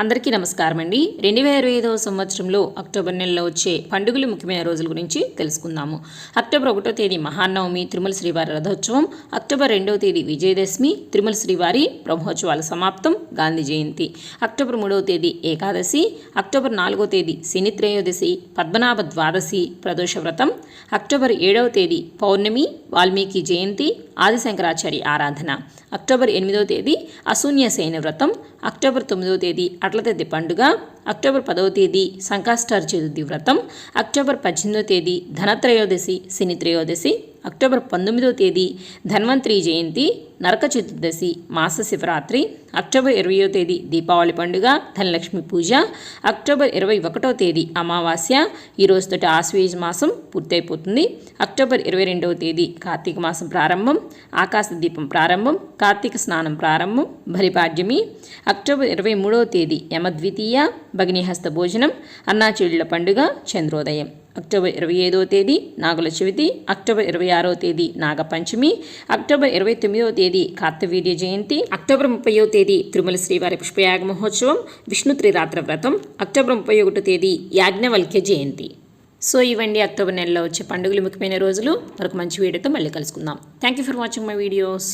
అందరికీ నమస్కారం అండి రెండు వేల ఇరవై ఐదవ సంవత్సరంలో అక్టోబర్ నెలలో వచ్చే పండుగలు ముఖ్యమైన రోజుల గురించి తెలుసుకుందాము. అక్టోబర్ ఒకటో తేదీ మహానవమి తిరుమల శ్రీవారి రథోత్సవం. అక్టోబర్ రెండవ తేదీ విజయదశమి తిరుమల శ్రీవారి బ్రహ్మోత్సవాల సమాప్తం గాంధీ జయంతి. అక్టోబర్ మూడవ తేదీ ఏకాదశి. అక్టోబర్ నాలుగో తేదీ శని త్రయోదశి పద్మనాభ ద్వాదశి ప్రదోష వ్రతం. అక్టోబర్ ఏడవ తేదీ పౌర్ణమి వాల్మీకి జయంతి. ఆదిశంకరాచార్య ఆరాధన. అక్టోబర్ ఎనిమిదవ తేదీ అశూన్య శయన వ్రతం. అక్టోబర్ తొమ్మిదవ తేదీ అట్లతెద్ది పండుగ. అక్టోబర్ పదవ తేదీ సంకాష్టార్ చతుర్థి వ్రతం అక్టోబర్ పద్దెనిమిదవ తేదీ ధనత్రయోదశి శని త్రయోదశి. అక్టోబర్ పంతొమ్మిదవ తేదీ ధన్వంతరి జయంతి నరక చతుర్దశి మాస శివరాత్రి అక్టోబర్ ఇరవయో తేదీ దీపావళి పండుగ ధనలక్ష్మి పూజ అక్టోబర్ ఇరవై ఒకటో తేదీ అమావాస్య. ఈ రోజుతోటి ఆశ్వేజ్ మాసం పూర్తయిపోతుంది. అక్టోబర్ ఇరవై రెండవ తేదీ కార్తీక మాసం ప్రారంభం ఆకాశ దీపం ప్రారంభం కార్తీక స్నానం ప్రారంభం బలిపాడ్యమి. అక్టోబర్ ఇరవై మూడవ తేదీ యమద్వితీయ భగినిహస్త భోజనం అన్నాచెడుల పండుగ చంద్రోదయం. అక్టోబర్ ఇరవై ఐదవ తేదీ నాగుల చవితి అక్టోబర్ ఇరవై ఆరవ తేదీ నాగపంచమి అక్టోబర్ ఇరవై తొమ్మిదవ తేదీ కార్తవీర్య జయంతి అక్టోబర్ ముప్పైవ తేదీ తిరుమల శ్రీవారి పుష్పయాగ మహోత్సవం విష్ణు త్రిరాత్ర వ్రతం అక్టోబర్ ముప్పై ఒకటో తేదీ యాజ్ఞవల్క్య జయంతి. సో ఇవండి అక్టోబర్ నెలలో వచ్చే పండుగలు ముఖ్యమైన రోజులు. మరొక మంచి వీడియోతో మళ్ళీ కలుసుకుందాం. Thank you for watching my videos